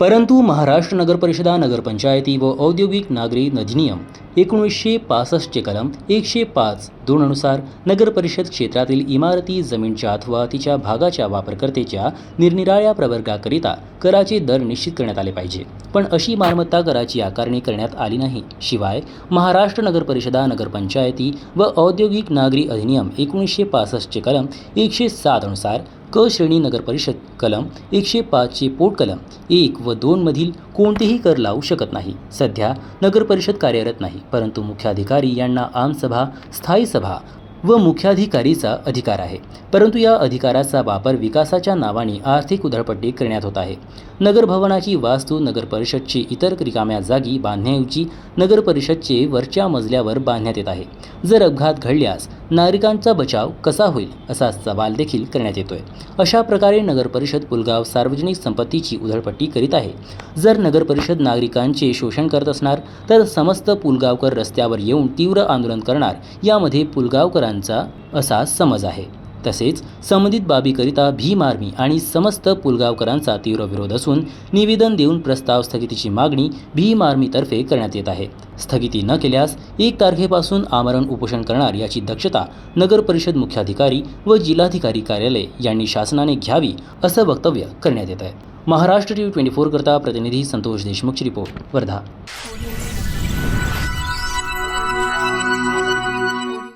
परंतु महाराष्ट्र नगर परिषदा नगरपंचायती व औद्योगिक नागरी अधिनियम एकोणीसशे पासष्टचे कलम एकशे पाच दोन अनुसार नगर परिषद क्षेत्रातील इमारती जमीनच्या अथवा तिच्या भागाच्या वापरकर्तेच्या निरनिराळ्या प्रवर्गाकरिता कराचे दर निश्चित करण्यात आले पाहिजे. पण अशी मालमत्ता कराची आकारणी करण्यात आली नाही. शिवाय महाराष्ट्र नगर परिषदा नगरपंचायती व औद्योगिक नागरी अधिनियम एकोणीसशे पासष्टचे कलम एकशे सात अनुसार क श्रेणी नगरपरिषद कलम एकशे पाचचे पोट कलम एक व दोनमधील कोणतेही कर लावू शकत नाही. सध्या नगरपरिषद कार्यरत नाही परंतु मुख्याधिकारी यांना आमसभा स्थायी सभा व मुख्याधिकारीचा अधिकार आहे. परंतु या अधिकाराचा वापर विकासाच्या नावाने आर्थिक उधळपट्टी करण्यात होत आहे. नगर भवनाची वास्तू नगर परिषदची इतर रिकाम्या जागी बांधण्याऐवजी नगर परिषदचे वरच्या मजल्यावर बांधण्यात येत आहे. जर अपघात घडल्यास नागरिकांचा बचाव कसा होईल असा सवाल देखील करण्यात येतोय. अशा प्रकारे नगरपरिषद पुलगाव सार्वजनिक संपत्तीची उधळपट्टी करीत आहे. जर नगरपरिषद नागरिकांचे शोषण करत असणार तर समस्त पुलगावकर रस्त्यावर येऊन तीव्र आंदोलन करणार यामध्ये पुलगावकरांचा असा समज आहे. तसेच संबंधित बाबीकरिता भीम आर्मी आणि समस्त पुलगावकरांचा तीव्र विरोध असून निवेदन देऊन प्रस्ताव स्थगितीची मागणी भीम आर्मीतर्फे करण्यात येत आहे. स्थगिती न केल्यास एक तारखेपासून आमरण उपोषण करणार याची दक्षता नगर परिषद मुख्याधिकारी व जिल्हाधिकारी कार्यालय यांनी शासनाने घ्यावी असं वक्तव्य करण्यात येत आहे. महाराष्ट्र टी व्ही ट्वेंटी फोरकरता प्रतिनिधी संतोष देशमुखची रिपोर्ट वर्धा.